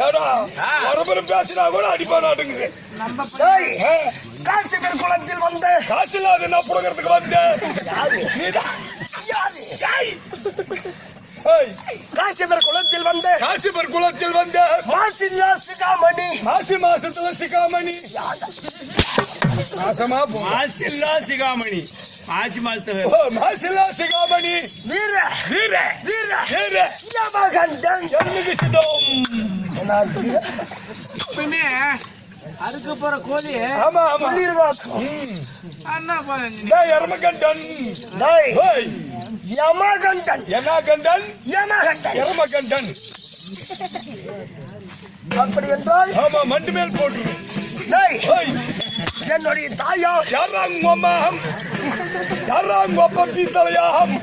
ஏடா பேசினா கூட அடிப்பா நாட்டுங்குது டேய், காசிபர் குளத்தில் வந்த காசு இல்லாத என்ன புடுங்கிறதுக்கு. ஏய், காசிபர் குளத்தில் வந்த காசிபர் குலத்தில் வந்த மாசில்லா சிகாமணி மாசி மாசத்துல சிகாமணி. மாசமா மாசில்லா சிகாமணி மாசி மாசத்துல மாசில்லா சிகாமணி வீர. வீர. வீர. வீர. யமகண்டன் என்னுக்கு சிதம் எப்பவுமே அதுக்கு போற கோழி ஆமா ஆமா. போறேன் டேய் எரமகண்டன் யமகண்டன். என்ன கண்டன் யமகண்டன். எரமகண்டன் அப்படி என்றால் ஆமா மண்டு மேல் போட்டு என்னுடைய தாயார். யாராங் மம்மாம் யாராங் ஒப்பத்தி தலையாகம்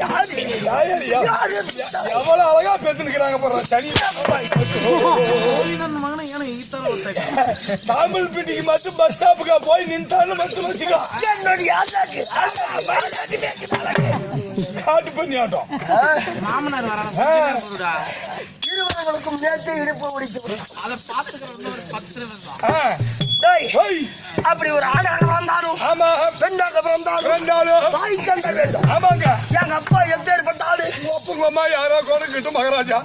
யாயரியா யாரு? எவ்வளவு அழகா பேசினுக்கிறாங்க ஈத்தர ஒருத்தன் சாம்பல் பிட்டிக்கு மட்டும் பஸ் ஸ்டாப்புக்கு போய் நின்றான்னு மட்டும் வச்சுக்கோ. என்னுடைய அழகு காட்டு பண்ணி ஆட்டம் மாமனார் ஆ. வராடா இருவர்களுக்கும் நேற்று இடுப்பு முடித்து அதை பாத்துக்கிற ஒரு பத்து நிமிஷம் அப்படி ஒரு ஆணாக பிறந்தாலும் ஆமா பெண்ணாக பிறந்தாலும் பிறந்தாலும். தாய் கண்ட வேண்டும். ஆமாங்க. எங்க அப்பா எப்பேற்பட்ட ஆளு உங்க அம்மா யாரோ கொடுக்கட்டும் மகாராஜா.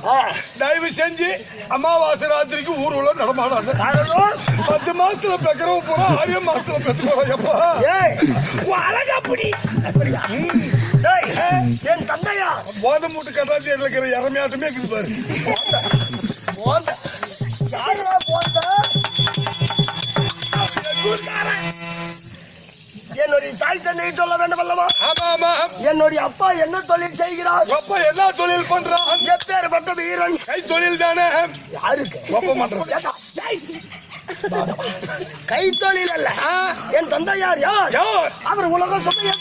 தயவு செஞ்சு அமாவாசை ராத்திரிக்கு ஊர் உள்ள நடமாடாது. காரணம்? பத்து மாசத்துல பெக்கிறவ பூரா ஆறு மாசத்துல ஏய் உன் அழகா புடி. அப்படியா டேய் என் தந்தையா? போதை மூட்டு கட்டாச்சியில் இருக்கிற இறமையாட்டமே இருக்குது பாரு. போந்த யாரா என்னுடைய தாய் தந்தையை சொல்ல வேண்டும் அல்லவா? ஆமா என்னுடைய அப்பா என்ன தொழில் செய்கிறார்? அப்பா என்ன தொழில் பண்றான் எப்பேற்பட்ட வீரன்? கை தொழில் தானே? யாருக்கு? ஒப்ப பண்றது ஏண்டா, டேய். கை தொழில் அல்ல. என் தந்தையார் யார்? யார்? அவர் உலக சுமையை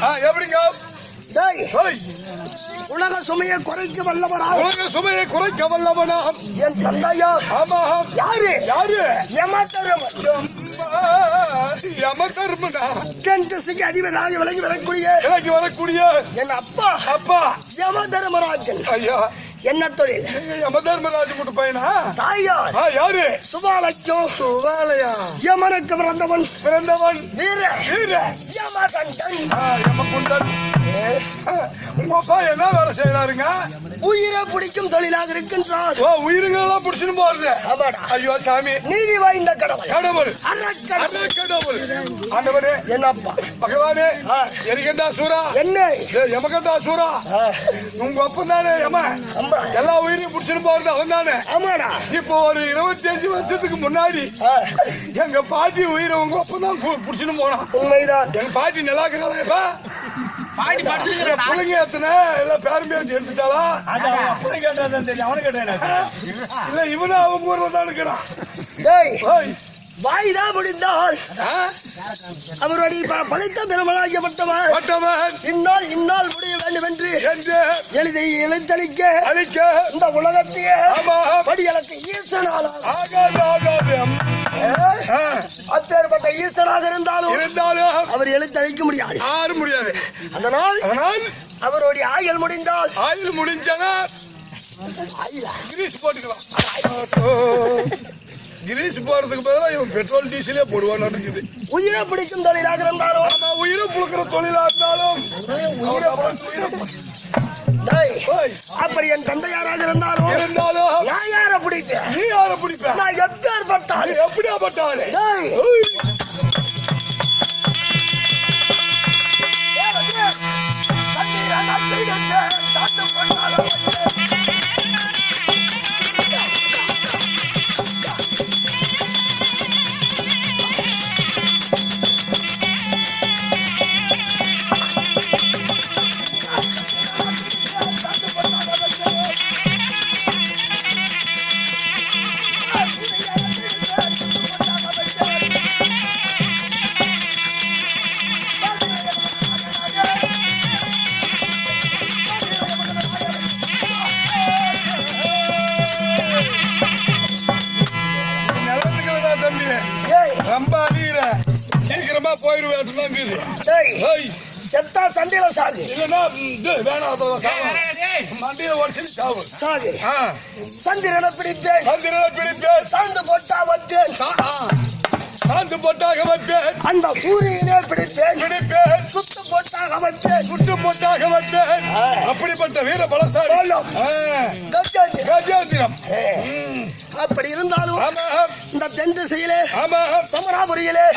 எப்படிங்க? உலக சுமையை குறைக்க வல்லவரா உலக சுமையை குறைக்க வல்லவனா? என் தந்தையார் ஆமா. யாரு? யாரு? யமதர்மன். யம தர்மனா தென் திசைக்கு அதிபராக விலகி வரக்கூடிய எனக்கு வரக்கூடிய என் அப்பா. அப்பா. யம தர்மராஜன் ஐயா. என்ன தொழில்? யம தர்மராஜ் கூட்டு பையனா? தாயார். யாரு? சுபாலக்கியம் சுவாலயா யமனுக்கு பிறந்தவன். பிறந்தவன். வீர வீர யமகண்டன் யமகுண்டன். உங்க அப்பா என்ன வேலை செய்யறாருங்க உயிரை பிடிக்கும் தொழிலாக இருக்கின்றார். ஓ உயிருங்கெல்லாம் புடிச்சுன்னு போறது. ஐயோ சாமி. நீதி வாய்ந்த கடவுள். கடவுள். கடவுள். ஆண்டவரே என் அப்பா பகவானே. எரிகண்டா சூரா என்ன? ஏய், யமகண்டா சூரா உங்க அப்பன் தானே அம்மா எல்லா உயிரையும் புடிச்சுன்னு போறது அவன் தானே ஆமாடா. இப்போ ஒரு இருபத்தி அஞ்சு வருஷத்துக்கு முன்னாடி எங்க பாட்டி உயிரை உங்க அப்பன் தான் புடிச்சுன்னு போனான். உண்மைதான். எங்க பாட்டி நல்லா இருக்கிறாளா இப்ப? பாடி படுத்துக்கிற பிள்ளைங்க எத்தனை எல்லாம் பேரும் பேச்சு எடுத்துட்டாளா? இல்ல இவனும் அவங்க ஊர்ல தான் இருக்கிறான் ஓய், வாய்தா முடிந்தால்? அவருடைய படைத்த பெருமளாகியப்பட்டவர் பட்டவன் இந்நாள் இந்நாள் முடிய வேண்டும் என்று என்று எழுதி எழுத்தளிக்க அழிக்க இந்த உலகத்தையே ஆமா படியளக்கு ஈசனானார். ஆகாது ஆகாது. அப்பேற்பட்ட ஈசனாக இருந்தாலும் இருந்தாலும் அவர் எழுத்தளிக்க முடியாது. யாரும் முடியாது. அதனால் அதனால் அவருடைய ஆயுள் முடிந்தால் ஆயுள் முடிஞ்சனா? கிரீஸ் போட்டுக்கலாம் கிரீஸ் போறதுக்கு பதிலா இவன் பெட்ரோல் டீசலே போடுவான்னு இருக்குது உயிரை பிடிக்கும் தொழிலாக இருந்தாலும் உயிரை புழுக்கிற தொழிலா இருந்தாலும் உயிரை அப்படி என் தந்தையாராக இருந்தாலும் இருந்தாலும் நான் யாரை பிடிப்பேன்? நீ யார பிடிப்ப நான் எப்பேற்பட்டால் நீ எப்படியா பட்டாலே டேய் ஏய், செத்தா சண்டையில சாகு. இல்லைன்னா வேணாம். மண்டையில உடச்சு சாவு. சாகு. சந்திரனை பிடிப்பேன். சந்திரனை பிடிப்பேன். சாந்து போட்டா வந்தேன் சா- ஆ, சாந்து போட்டாக வைப்பேன். அந்த சூரியனே பிடிப்பேன். பிடிப்பேன். சுத்து போட்டாக வைப்பேன். சுட்டு போட்டாக வைப்பேன். அப்படிப்பட்ட வீர பலசாலி. கஜேந்திரம். அப்படி இருந்தாலும் இந்த தென் திசையிலே சமராபுரியிலே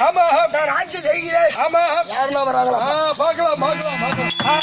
நான் ஆட்சி செய்கிறேன் வராங்களா? பார்க்கலாம் பார்க்கலாம் ஆ,